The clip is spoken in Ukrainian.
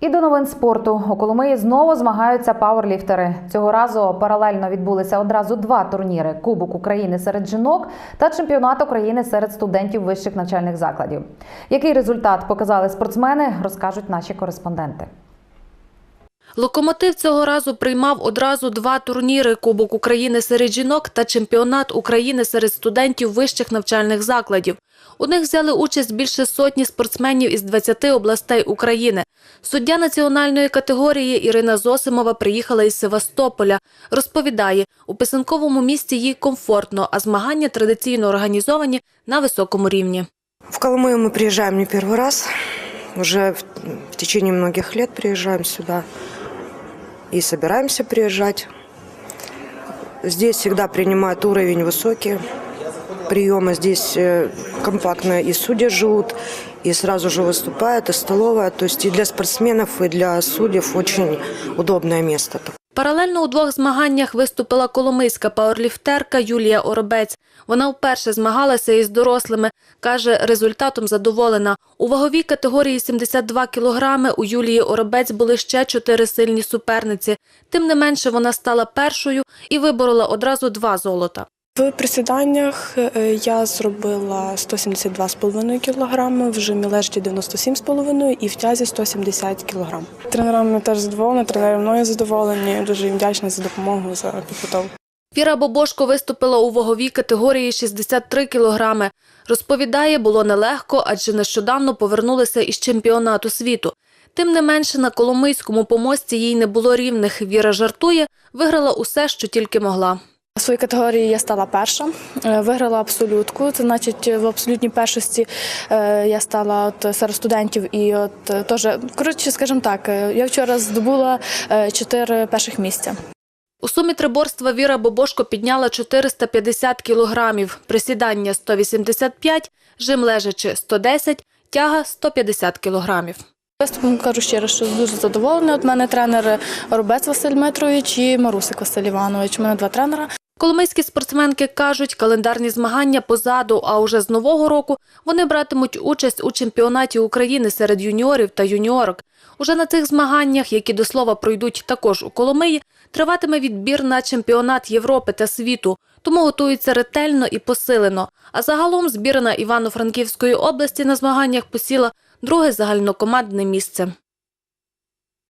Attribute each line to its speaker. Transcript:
Speaker 1: І до новин спорту у Коломиї знову змагаються пауерліфтери. Цього разу паралельно відбулися одразу два турніри: Кубок України серед жінок та чемпіонат України серед студентів вищих навчальних закладів. Який результат показали спортсмени, розкажуть наші кореспонденти.
Speaker 2: Локомотив цього разу приймав одразу два турніри: Кубок України серед жінок та чемпіонат України серед студентів вищих навчальних закладів. У них взяли участь більше сотні спортсменів із 20 областей України. Суддя національної категорії Ірина Зосимова приїхала із Севастополя. Розповідає, у писанковому місті їй комфортно, а змагання традиційно організовані на високому рівні.
Speaker 3: В Колымую мы приезжаем не первый раз. Уже в, в течение многих лет приезжаем сюда И собираемся приезжать. Здесь всегда принимают уровень высокий приема. Здесь э, компактно и судьи живут, и сразу же выступают, и столовая. То есть и для спортсменов, и для судьев очень удобное место.
Speaker 2: Паралельно у двох змаганнях виступила коломийська пауерліфтерка Юлія Оробець. Вона вперше змагалася із дорослими. Каже, результатом задоволена. У ваговій категорії 72 кілограми у Юлії Оробець були ще чотири сильні суперниці. Тим не менше, вона стала першою і виборола одразу два золота.
Speaker 4: В присіданнях е, я зробила 172,5 кг, в жимі лежачі 97,5 і в тязі 170 кг. Тренерами теж задоволена, тренери мною задоволені. Дуже їм вдячна за допомогу, за підготовку.
Speaker 2: Віра Бобошко виступила у ваговій категорії 63 кілограми. Розповідає, було нелегко, адже нещодавно повернулися із чемпіонату світу. Тим не менше, на Коломийському помості їй не було рівних. Віра жартує, виграла усе, що тільки могла.
Speaker 4: У своїй категорії я стала перша, е, виграла абсолютку. Це значить в абсолютній першості е, я стала от серед студентів і от е, теж коротше, скажімо так, я вчора здобула чотири перших місця.
Speaker 2: У сумі триборства Віра Бобошко підняла 450 кілограмів, присідання 185, жим лежачи 110, тяга 150 кілограмів.
Speaker 4: Виступом кажу щиро, що дуже задоволена. От мене тренер Робець Василь Дмитрович і Марусик Василь Іванович. У мене два тренера.
Speaker 2: Коломийські спортсменки кажуть, календарні змагання позаду, а уже з нового року вони братимуть участь у чемпіонаті України серед юніорів та юніорок. Уже на цих змаганнях, які до слова пройдуть також у Коломиї, триватиме відбір на чемпіонат Європи та світу, тому готуються ретельно і посилено. А загалом збірна Івано-Франківської області на змаганнях посіла друге загальнокомандне місце.